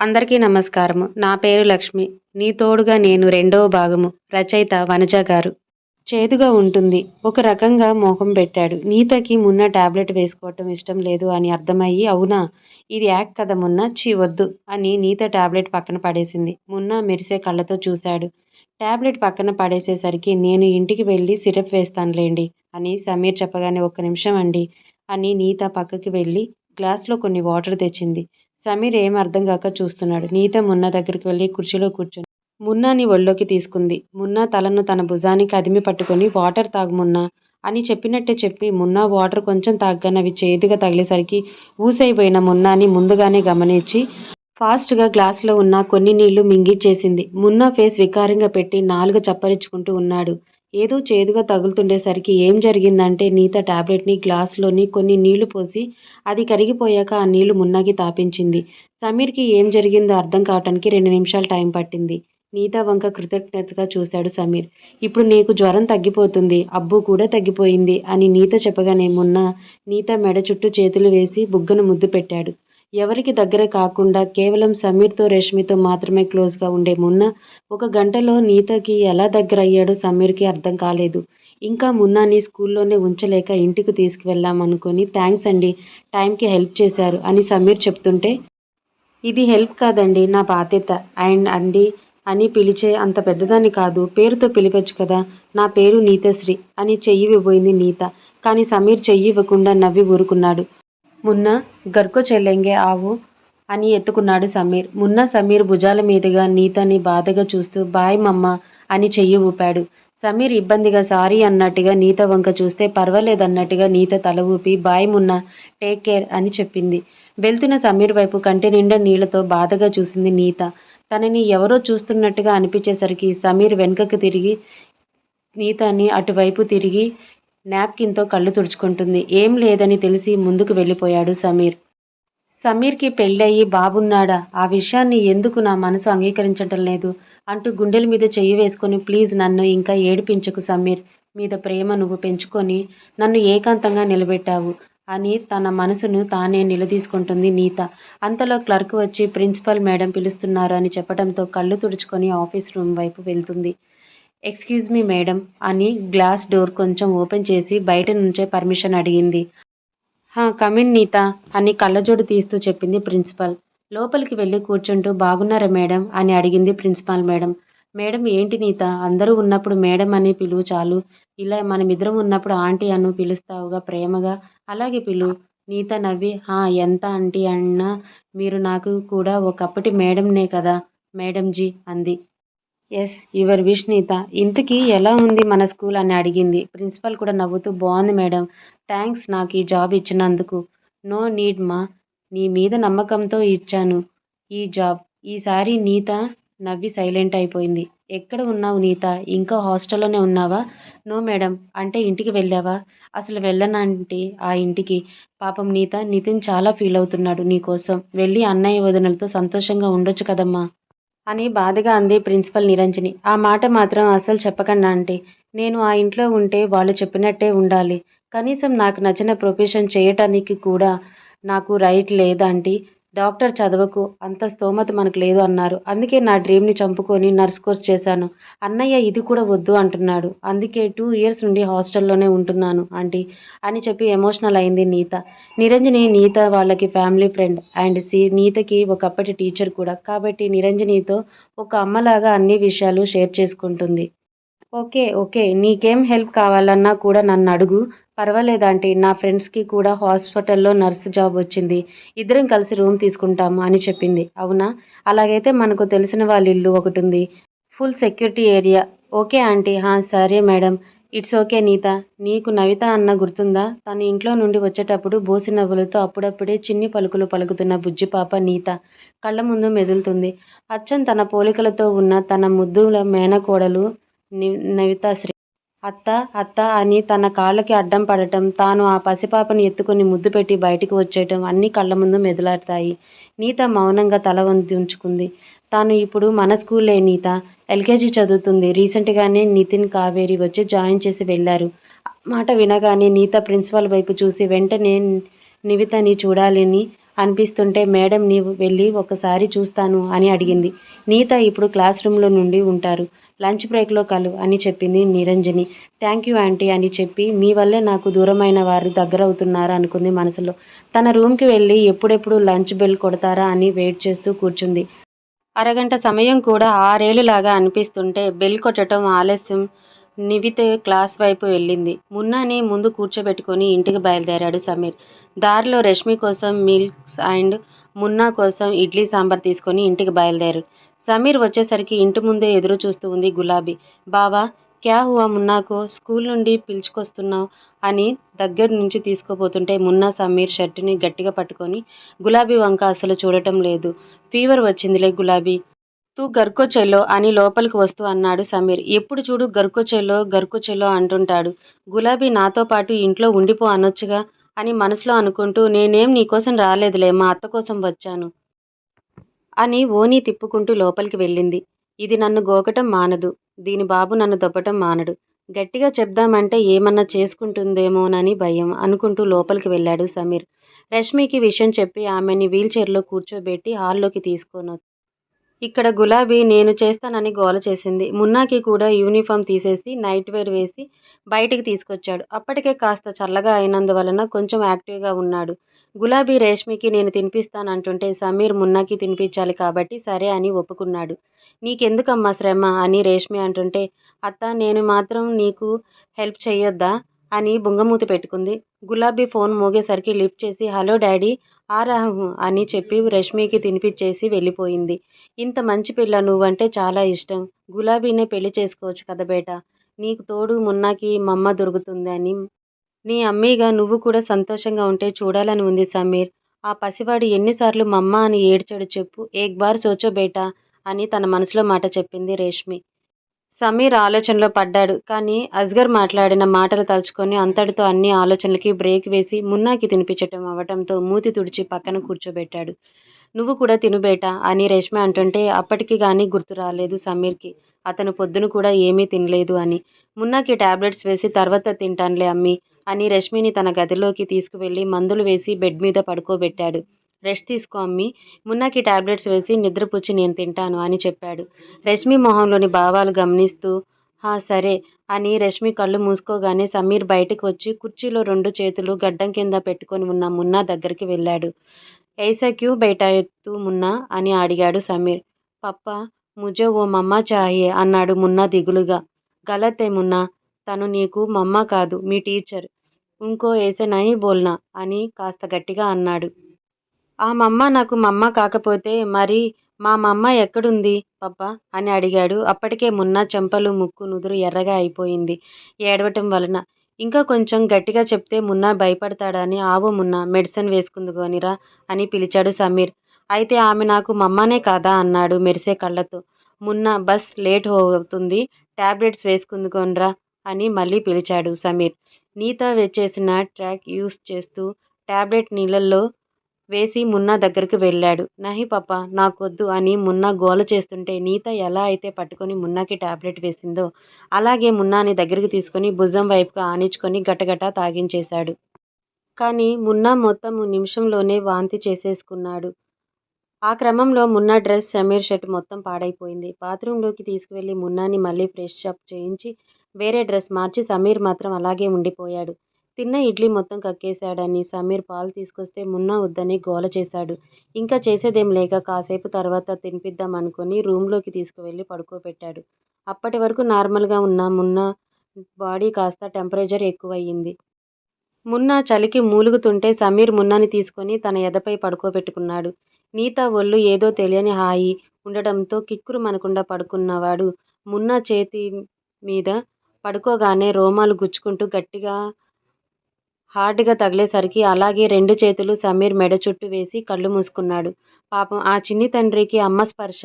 అందరికీ నమస్కారము. నా పేరు లక్ష్మి. నీ తోడుగా నేను రెండవ భాగము. రచయిత వనజ గారు. చేదుగా ఉంటుంది. ఒక రకంగా మోహం పెట్టాడు. నీతకి మున్న టాబ్లెట్ వేసుకోవటం ఇష్టం లేదు అని అర్థమయ్యి అవునా? ఇది యాక్ కదా మున్న? చీ వద్దు అని నీత టాబ్లెట్ పక్కన పడేసింది. మున్న మెరిసే కళ్ళతో చూశాడు. టాబ్లెట్ పక్కన పడేసేసరికి నేను ఇంటికి వెళ్ళి సిరప్ వేస్తానులేండి అని సమీర్ చెప్పగానే ఒక్క నిమిషం అండి అని నీత పక్కకి వెళ్ళి గ్లాస్లో కొన్ని వాటర్ తెచ్చింది. సమీర్ ఏం అర్థం కాక చూస్తున్నాడు. నీత మున్నా దగ్గరికి వెళ్ళి కుర్చీలో కూర్చుని మున్నాని ఒళ్ళోకి తీసుకుంది. మున్నా తలను తన భుజానికి అదిమి పట్టుకొని వాటర్ తాగు మున్నా అని చెప్పినట్టే చెప్పి మున్నా వాటర్ కొంచెం తాగ్గానే అవి చేదుగా తగిలేసరికి ఊసైపోయిన మున్నాని ముందుగానే గమనించి ఫాస్ట్గా గ్లాసులో ఉన్న కొన్ని నీళ్ళు మింగిచ్చేసింది. మున్నా ఫేస్ వికారంగా పెట్టి నాలుగు చప్పరించుకుంటూ ఉన్నాడు. ఏదో చేదుగా తగులుతుండేసరికి ఏం జరిగిందంటే నీత టాబ్లెట్ని గ్లాస్లోని కొన్ని నీళ్ళు పోసి అది కరిగిపోయాక ఆ నీళ్ళు మున్నాకి తాపించింది. సమీర్కి ఏం జరిగిందో అర్థం కావటానికి రెండు నిమిషాలు టైం పట్టింది. నీత వంక కృతజ్ఞతగా చూశాడు సమీర్. ఇప్పుడు నీకు జ్వరం తగ్గిపోతుంది అబ్బు కూడా తగ్గిపోయింది అని నీత చెప్పగానే మున్న నీత మెడ చుట్టూ చేతులు వేసి బుగ్గను ముద్దు పెట్టాడు. ఎవరికి దగ్గర కాకుండా కేవలం సమీర్తో రష్మితో మాత్రమే క్లోజ్గా ఉండే మున్నా ఒక గంటలో నీతకి ఎలా దగ్గర అయ్యాడో సమీర్కి అర్థం కాలేదు. ఇంకా మున్నాని స్కూల్లోనే ఉంచలేక ఇంటికి తీసుకువెళ్ళామనుకొని థ్యాంక్స్ అండి టైంకి హెల్ప్ చేశారు అని సమీర్ చెప్తుంటే ఇది హెల్ప్ కాదండి నా బాధ్యత. అండ్ అండి అని పిలిచే అంత పెద్దదాన్ని కాదు పేరుతో పిలిపచ్చు కదా నా పేరు నీతశ్రీ అని చెయ్యి ఇవ్వబోయింది నీత. కానీ సమీర్ చెయ్యి ఇవ్వకుండా నవ్వి ఊరుకున్నాడు. మున్నా గర్కో చెల్లెంగే ఆవు అని ఎత్తుకున్నాడు సమీర్. మున్న సమీర్ భుజాల మీదుగా నీతని బాధగా చూస్తూ బాయ్ మమ్మ అని చెయ్యి ఊపాడు. సమీర్ ఇబ్బందిగా సారీ అన్నట్టుగా నీత వంక చూస్తే పర్వాలేదన్నట్టుగా నీత తల ఊపి బాయ్ మున్న టేక్ కేర్ అని చెప్పింది. వెళ్తున్న సమీర్ వైపు కంటి నిండా నీళ్ళతో బాధగా చూసింది నీత. తనని ఎవరో చూస్తున్నట్టుగా అనిపించేసరికి సమీర్ వెనుకకు తిరిగి నీతని అటువైపు తిరిగి నాప్కిన్తో కళ్ళు తుడుచుకుంటుంది. ఏం లేదని తెలిసి ముందుకు వెళ్ళిపోయాడు సమీర్. సమీర్కి పెళ్ళయి బాబున్నాడా? ఆ విషయాన్ని ఎందుకు నా మనసు అంగీకరించటం లేదు? అంటూ గుండెల మీద చెయ్యి వేసుకొని ప్లీజ్ నన్ను ఇంకా ఏడిపించకు సమీర్. మీద ప్రేమ నువ్వు పెంచుకొని నన్ను ఏకాంతంగా నిలబెట్టావు అని తన మనసును తానే నిలదీసుకుంటుంది నీత. అంతలో క్లర్క్ వచ్చి ప్రిన్సిపల్ మేడం పిలుస్తున్నారు అని చెప్పడంతో కళ్ళు తుడుచుకొని ఆఫీస్ రూమ్ వైపు వెళ్తుంది. ఎక్స్క్యూజ్ మీ మేడం అని గ్లాస్ డోర్ కొంచెం ఓపెన్ చేసి బయట నుంచే పర్మిషన్ అడిగింది. హా కమిన్ నీత అని కళ్ళజోడు తీస్తూ చెప్పింది ప్రిన్సిపల్. లోపలికి వెళ్ళి కూర్చుంటూ బాగున్నారా మేడం అని అడిగింది ప్రిన్సిపాల్ మేడం మేడం ఏంటి నీత? అందరూ ఉన్నప్పుడు మేడం అని పిలువు చాలు. ఇలా మనమిద్దరం ఉన్నప్పుడు ఆంటీ అను పిలుస్తావుగా ప్రేమగా. అలాగే పిలు. నీత నవ్వి హా ఎంత ఆంటీ అన్నా మీరు నాకు కూడా ఒకప్పటి మేడంనే కదా మేడంజీ అంది. Yes your wish Neeta. ఇంతకీ ఎలా ఉంది మన స్కూల్ అని అడిగింది. ప్రిన్సిపల్ కూడా నవ్వుతూ బాగుంది మేడం. థ్యాంక్స్ నాకు ఈ జాబ్ ఇచ్చినందుకు. నో నీడ్ మా. నీ మీద నమ్మకంతో ఇచ్చాను ఈ జాబ్. ఈసారి నీత నవ్వి సైలెంట్ అయిపోయింది. ఎక్కడ ఉన్నావు నీత? ఇంకా హాస్టల్లోనే ఉన్నావా? No madam. అంటే ఇంటికి వెళ్ళావా? అసలు వెళ్ళనంటే ఆ ఇంటికి. పాపం నీత నితిన్ చాలా ఫీల్ అవుతున్నాడు నీకోసం. వెళ్ళి అన్నయ్య వదినలతో సంతోషంగా ఉండొచ్చు కదమ్మా. అని బాధగా అంది ప్రిన్సిపల్ నిరంజని. ఆ మాట మాత్రం అసలు చెప్పకండి ఆంటీ. నేను ఆ ఇంట్లో ఉంటే వాళ్ళు చెప్పినట్టే ఉండాలి. కనీసం నాకు నచ్చిన ప్రొఫెషన్ చేయటానికి కూడా నాకు రైట్ లేదంటీ డాక్టర్ చదవకు అంత స్తోమత మనకు లేదు అన్నారు. అందుకే నా డ్రీమ్ని చంపుకొని నర్స్ కోర్స్ చేశాను. అన్నయ్య ఇది కూడా వద్దు అంటున్నాడు. అందుకే టూ ఇయర్స్ నుండి హాస్టల్లోనే ఉంటున్నాను ఆంటీ అని చెప్పి ఎమోషనల్ అయింది నీత. నిరంజని నీత వాళ్ళకి ఫ్యామిలీ ఫ్రెండ్ అండ్ సి నీతకి ఒకప్పటి టీచర్ కూడా. కాబట్టి నిరంజనితో ఒక అమ్మలాగా అన్ని విషయాలు షేర్ చేసుకుంటుంది. Okay okay. నీకేం హెల్ప్ కావాలన్నా కూడా నన్ను అడుగు. పర్వాలేదంటే నా ఫ్రెండ్స్కి కూడా హాస్పిటల్లో నర్స్ జాబ్ వచ్చింది. ఇద్దరం కలిసి రూమ్ తీసుకుంటాము అని చెప్పింది. అవునా? అలాగైతే మనకు తెలిసిన వాళ్ళ ఇల్లు ఒకటి ఉంది. Full security area. Okay aunty. హా సరే మేడం. It's okay Neeta. నీకు నవిత అన్న గుర్తుందా? తన ఇంట్లో నుండి వచ్చేటప్పుడు బోసి నవ్వులతో అప్పుడప్పుడే చిన్ని పలుకులు పలుకుతున్న బుజ్జి పాప నీత. కళ్ళ ముందు మెదులుతుంది. అచ్చం తన పోలికలతో ఉన్న తన ముద్దుల మేనకోడలు నవితాశ్రీ అత్త అత్త అని తన కాళ్ళకి అడ్డం పడటం తాను ఆ పసిపాపను ఎత్తుకుని ముద్దు పెట్టి బయటికి వచ్చేయటం అన్నీ కళ్ళ ముందు మెదులాడతాయి. నీత మౌనంగా తల వంది ఉంచుకుంది తాను ఇప్పుడు మన స్కూలే నీత. ఎల్కేజీ చదువుతుంది. రీసెంట్గానే నితిన్ కావేరి వచ్చి జాయిన్ చేసి వెళ్ళారు. మాట వినగానే నీత ప్రిన్సిపాల్ వైపు చూసి వెంటనే నివితని చూడాలని అనిపిస్తుంటే మేడం నీవు వెళ్ళి ఒకసారి చూస్తాను అని అడిగింది. నీత ఇప్పుడు క్లాస్ రూమ్లో నుండి ఉంటారు. లంచ్ బ్రేక్లో కలు అని చెప్పింది నిరంజని. థ్యాంక్ యూ ఆంటీ అని చెప్పి మీ వల్లే నాకు దూరమైన వారు దగ్గర అవుతున్నారు అనుకుంది మనసులో. తన రూమ్కి వెళ్ళి ఎప్పుడెప్పుడు లంచ్ బెల్ కొడతారా అని వెయిట్ చేస్తూ కూర్చుంది. అరగంట సమయం కూడా ఆరేళ్ళులాగా అనిపిస్తుంటే బెల్ కొట్టడం ఆలస్యం నివితే క్లాస్ వైపు వెళ్ళింది. మున్నాని ముందు కూర్చోబెట్టుకొని ఇంటికి బయలుదేరాడు సమీర్. దారిలో రష్మి కోసం మిల్క్స్ అండ్ మున్నా కోసం ఇడ్లీ సాంబార్ తీసుకొని ఇంటికి బయలుదేరాడు సమీర్ వచ్చేసరికి ఇంటి ముందే ఎదురు చూస్తూ ఉంది గులాబీ. బావా క్యా హువా మున్నాకు? స్కూల్ నుండి పిలుచుకొస్తున్నావు? అని దగ్గర నుంచి తీసుకుపోతుంటే మున్నా సమీర్ షర్టుని గట్టిగా పట్టుకొని గులాబీ వంక అసలు చూడటం లేదు. ఫీవర్ వచ్చిందిలే గులాబీ. తూ గర్కోచెల్లో అని లోపలికి వస్తూ అన్నాడు సమీర్. ఎప్పుడు చూడు గర్కోచెల్లో చెల్లో అంటుంటాడు. గులాబీ నాతో పాటు ఇంట్లో ఉండిపో అనొచ్చుగా అని మనసులో అనుకుంటూ నేనేం నీకోసం రాలేదులే మా అత్త కోసం వచ్చాను అని ఓనీ తిప్పుకుంటూ లోపలికి వెళ్ళింది. ఇది నన్ను గోకటం మానదు దీని బాబు నన్ను దొబ్బటం మానడు. గట్టిగా చెప్దామంటే ఏమన్నా చేసుకుంటుందేమోనని భయం అనుకుంటూ లోపలికి వెళ్ళాడు సమీర్. రష్మికి విషయం చెప్పి ఆమెని వీల్చైర్లో కూర్చోబెట్టి హాల్లోకి తీసుకొని ఇక్కడ గులాబీ నేను చేస్తానని గోల చేసింది. మున్నాకి కూడా యూనిఫామ్ తీసేసి నైట్ వేర్ వేసి బయటికి తీసుకొచ్చాడు. అప్పటికే కాస్త చల్లగా అయినందువలన కొంచెం యాక్టివ్గా ఉన్నాడు. గులాబీ రేష్మికి నేను తినిపిస్తానంటుంటే సమీర్ మున్నాకి తినిపించాలి కాబట్టి సరే అని ఒప్పుకున్నాడు. నీకెందుకమ్మా శ్రమ అని రేష్మి అంటుంటే అత్త నేను మాత్రం నీకు హెల్ప్ చేయొద్దా అని బుంగమూతి పెట్టుకుంది. గులాబీ ఫోన్ మోగేసరికి లిఫ్ట్ చేసి హలో డాడీ ఆరాహు అని చెప్పి రష్మికి తినిపించేసి వెళ్ళిపోయింది. ఇంత మంచి పిల్ల నువ్వంటే చాలా ఇష్టం. గులాబీనే పెళ్ళి చేసుకోవచ్చు కదా బేట. నీకు తోడు మున్నాకి మమ్మ దొరుకుతుందని నీ అమ్మీగా నువ్వు కూడా సంతోషంగా ఉంటే చూడాలని ఉంది సమీర్. ఆ పసివాడు ఎన్నిసార్లు మమ్మ అని ఏడ్చాడు చెప్పు. ఏక్ బార్ సోచో బేటా అని తన మనసులో మాట చెప్పింది రేష్మి. సమీర్ ఆలోచనలో పడ్డాడు. కానీ అస్గర్ మాట్లాడిన మాటలు తలుచుకొని అంతటితో అన్ని ఆలోచనలకి బ్రేక్ వేసి మున్నాకి తినిపించటం అవ్వటంతో మూతి తుడిచి పక్కన కూర్చోబెట్టాడు. నువ్వు కూడా తినుబేట అని రేష్మ అంటుంటే అప్పటికి కానీ గుర్తు రాలేదు సమీర్కి. అతను పొద్దున కూడా ఏమీ తినలేదు అని. మున్నాకి టాబ్లెట్స్ వేసి తర్వాత తింటానులే అమ్మి అని రష్మిని తన గదిలోకి తీసుకువెళ్ళి మందులు వేసి బెడ్ మీద పడుకోబెట్టాడు. రెస్ట్ తీసుకో అమ్మి. మున్నాకి టాబ్లెట్స్ వేసి నిద్రపుచ్చి నేను తింటాను అని చెప్పాడు. రష్మి మొహంలోని భావాలు గమనిస్తూ హా సరే అని రష్మి కళ్ళు మూసుకోగానే సమీర్ బయటకు వచ్చి కుర్చీలో రెండు చేతులు గడ్డం కింద పెట్టుకొని ఉన్న మున్నా దగ్గరికి వెళ్ళాడు. ఐసా క్యూ బయట ఎత్తు మున్నా అని అడిగాడు సమీర్. పప్ప ముజే ఓ మమ్మ చాహియే అన్నాడు మున్నా దిగులుగా. గలతే మున్నా. తను నీకు మమ్మ కాదు మీ టీచర్. ఇంకో ఏసే నహీ బోల్నా అని కాస్త గట్టిగా అన్నాడు. ఆ మమ్మ నాకు మమ్మ కాకపోతే మరి మా మమ్మ ఎక్కడుంది? పప్ప అని అడిగాడు. అప్పటికే మున్నా చెంపలు ముక్కు నుదురు ఎర్రగా అయిపోయింది. ఏడవటం వలన. ఇంకా కొంచెం గట్టిగా చెప్తే మున్నా భయపడతాడని ఆవు మున్నా మెడిసిన్ వేసుకుందుకోనిరా అని పిలిచాడు సమీర్. అయితే ఆమె నాకు మమ్మనే కాదా? అన్నాడు మెరిసే కళ్ళతో. మున్నా బస్ లేట్ అవుతుంది. టాబ్లెట్స్ వేసుకుందుకోనరా అని మళ్ళీ పిలిచాడు సమీర్. నీత వచ్చేసిన ట్రాక్ యూస్ చేస్తూ టాబ్లెట్ నీళ్ళల్లో వేసి మున్నా దగ్గరకు వెళ్ళాడు. నహి పాప నాకొద్దు అని మున్నా గోల చేస్తుంటే నీత ఎలా అయితే పట్టుకొని మున్నాకి టాబ్లెట్ వేసిందో అలాగే మున్నాని దగ్గరికి తీసుకొని భుజం వైపుగా ఆనించుకొని గటగట తాగించేశాడు. కానీ మున్నా మొత్తం నిమిషంలోనే వాంతి చేసేసుకున్నాడు. ఆ క్రమంలో మున్నా డ్రెస్ సమీర్ షర్ట్ మొత్తం పాడైపోయింది. బాత్రూంలోకి తీసుకువెళ్ళి మున్నాని మళ్ళీ ఫ్రెష్ అప్ చేయించి వేరే డ్రెస్ మార్చి సమీర్ మాత్రం అలాగే ఉండిపోయాడు. తిన్న ఇడ్లీ మొత్తం కక్కేశాడని సమీర్ పాలు తీసుకొస్తే మున్నా వద్దని గోల చేశాడు. ఇంకా చేసేదేం లేక కాసేపు తర్వాత తినిపిద్దాం అనుకుని రూమ్లోకి తీసుకువెళ్ళి పడుకోబెట్టాడు. అప్పటి వరకు నార్మల్గా ఉన్న మున్నా బాడీ కాస్త టెంపరేచర్ ఎక్కువయ్యింది. మున్నా చలికి మూలుగుతుంటే సమీర్ మున్నాని తీసుకొని తన ఎదపై పడుకోబెట్టుకున్నాడు. నీత ఒళ్ళు ఏదో తెలియని హాయి ఉండడంతో కిక్కురు మనకుండా పడుకున్నవాడు మున్నా చేతి మీద పడుకోగానే రోమాలు గుచ్చుకుంటూ గట్టిగా హార్డ్గా తగిలేసరికి అలాగే రెండు చేతులు సమీర్ మెడ చుట్టూ వేసి కళ్ళు మూసుకున్నాడు. పాపం ఆ చిన్ని తండ్రికి అమ్మ స్పర్శ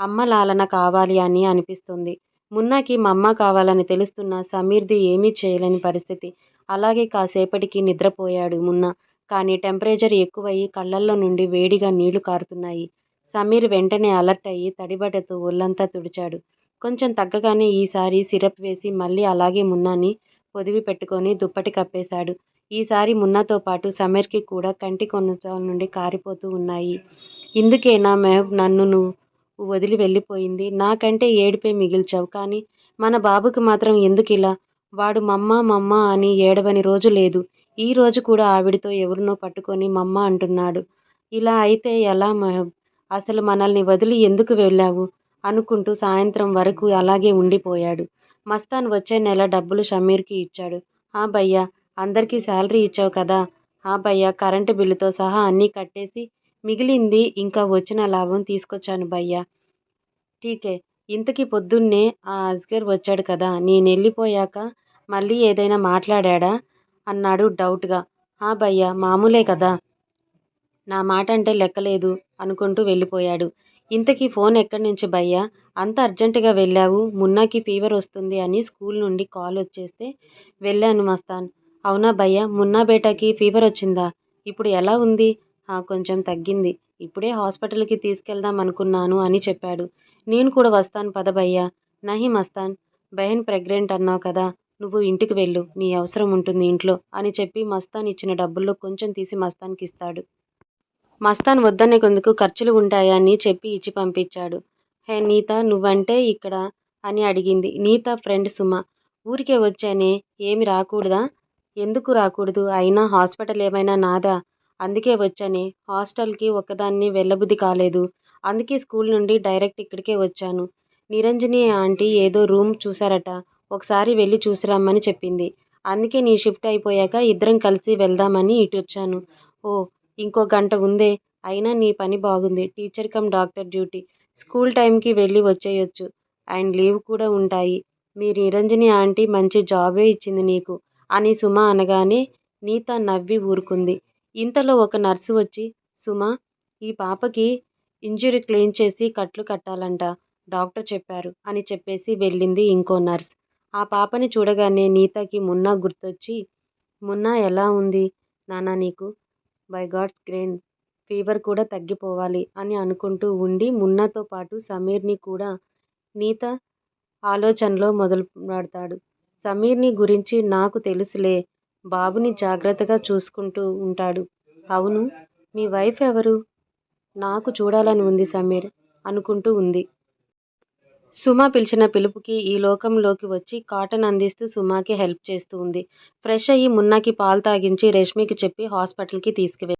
అమ్మ లాలన కావాలి అని అనిపిస్తుంది. మున్నాకి మమ్మ కావాలని తెలుస్తున్న సమీర్ది ఏమీ చేయలేని పరిస్థితి. అలాగే కాసేపటికి నిద్రపోయాడు మున్నా. కానీ టెంపరేచర్ ఎక్కువయ్యి కళ్ళల్లో నుండి వేడిగా నీళ్ళు కారుతున్నాయి. సమీర్ వెంటనే అలర్ట్ అయ్యి తడిబట్టతో ఒళ్ళంతా తుడిచాడు. కొంచెం తగ్గగానే ఈసారి సిరప్ వేసి మళ్ళీ అలాగే మున్నాని పొదివి పెట్టుకొని దుప్పటి కప్పేశాడు. ఈసారి మున్నాతో పాటు సమీర్కి కూడా కంటి కొనస నుండి కారిపోతూ ఉన్నాయి. ఇందుకేనా మెహబ్ నన్ను నువ్వు వదిలి వెళ్ళిపోయింది? నాకంటే ఏడిపే మిగిల్చావు. కానీ మన బాబుకి మాత్రం ఎందుకు ఇలా వాడు మమ్మ మమ్మ అని ఏడవని రోజు లేదు. ఈ రోజు కూడా ఆవిడతో ఎవరినో పట్టుకొని మమ్మ అంటున్నాడు. ఇలా అయితే ఎలా మెహబ్ అసలు మనల్ని వదిలి ఎందుకు వెళ్ళావు? అనుకుంటూ సాయంత్రం వరకు అలాగే ఉండిపోయాడు. మస్తాన్ వచ్చే నెల డబ్బులు షమీర్కి ఇచ్చాడు. హా భయ్యా అందరికీ శాలరీ ఇచ్చావు కదా. హా భయ్యా కరెంటు బిల్లుతో సహా అన్నీ కట్టేసి మిగిలింది ఇంకా వచ్చిన లాభం తీసుకొచ్చాను భయ్యా. టీకే ఇంతకీ పొద్దున్నే ఆ అజ్గర్ వచ్చాడు కదా. నేను వెళ్ళిపోయాక మళ్ళీ ఏదైనా మాట్లాడా అన్నాడు డౌట్గా. హా భయ్యా మామూలే కదా. నా మాట అంటే లెక్కలేదు అనుకుంటూ వెళ్ళిపోయాడు. ఇంతకీ ఫోన్ ఎక్కడి నుంచి భయ్యా? అంత అర్జెంటుగా వెళ్ళావు? మున్నాకి ఫీవర్ వస్తుంది అని స్కూల్ నుండి కాల్ వచ్చేస్తే వెళ్ళాను మస్తాన్. అవునా భయ్యా మున్నా బేటాకి ఫీవర్ వచ్చిందా? ఇప్పుడు ఎలా ఉంది? కొంచెం తగ్గింది. ఇప్పుడే హాస్పిటల్కి తీసుకెళ్దాం అనుకున్నాను అని చెప్పాడు. నేను కూడా వస్తాను పద భయ్యా. నహి మస్తాన్ బహన్ ప్రెగ్నెంట్ అన్నావు కదా నువ్వు ఇంటికి వెళ్ళు నీ అవసరం ఉంటుంది ఇంట్లో అని చెప్పి మస్తాన్ ఇచ్చిన డబ్బుల్లో కొంచెం తీసి మస్తాన్కి ఇస్తాడు. మస్తాన్ వద్దనే కొందుకు ఖర్చులు ఉంటాయని చెప్పి ఇచ్చి పంపించాడు. హే నీత నువ్వంటే ఇక్కడ అని అడిగింది. నీత ఫ్రెండ్ సుమ. ఊరికే వచ్చానే ఏమి రాకూడదా? ఎందుకు రాకూడదు? అయినా హాస్పిటల్ ఏమైనా నాదా? అందుకే వచ్చానే. హాస్టల్కి ఒక్కదాన్ని వెళ్ళబుద్ధి కాలేదు. అందుకే స్కూల్ నుండి డైరెక్ట్ ఇక్కడికే వచ్చాను. నిరంజని ఆంటీ ఏదో రూమ్ చూసారట ఒకసారి వెళ్ళి చూసిరమ్మని చెప్పింది. అందుకే నీ షిఫ్ట్ అయిపోయాక ఇద్దరం కలిసి వెళ్దామని ఇటు వచ్చాను. ఓ ఇంకో గంట ఉందే. అయినా నీ పని బాగుంది. Teacher cum doctor duty. School టైంకి వెళ్ళి వచ్చేయొచ్చు. అండ్ లీవ్ కూడా ఉంటాయి. మీ నిరంజని ఆంటీ మంచి జాబే ఇచ్చింది నీకు. అని సుమ అనగానే నీత నవ్వి ఊరుకుంది. ఇంతలో ఒక నర్సు వచ్చి సుమ ఈ పాపకి ఇంజురీ క్లెయిమ్ చేసి కట్లు కట్టాలంట డాక్టర్ చెప్పారు అని చెప్పేసి వెళ్ళింది ఇంకో నర్స్. ఆ పాపని చూడగానే నీతకి మున్నా గుర్తొచ్చి మున్నా ఎలా ఉంది నానా నీకు? బై గాడ్స్ గ్రేన్ ఫీవర్ కూడా తగ్గిపోవాలి అని అనుకుంటూ ఉండి మున్నాతో పాటు సమీర్ని కూడా నీత ఆలోచనలో మొదలు పెడతాడు సమీర్ని గురించి నాకు తెలుసులే. బాబుని జాగ్రత్తగా చూసుకుంటూ ఉంటాడు. అవును మీ వైఫ్ ఎవరు? నాకు చూడాలని ఉంది సమీర్ అనుకుంటూ ఉంది. సుమ పిలిచిన పిలుపుకి ఈ లోకంలోకి వచ్చి కాటన్ అందిస్తూ సుమాకి హెల్ప్ చేస్తూ ఉంది. ఫ్రెష్ అయ్యి మున్నాకి పాలు తాగించి రష్మికి చెప్పి హాస్పిటల్కి తీసుకువెళ్ళి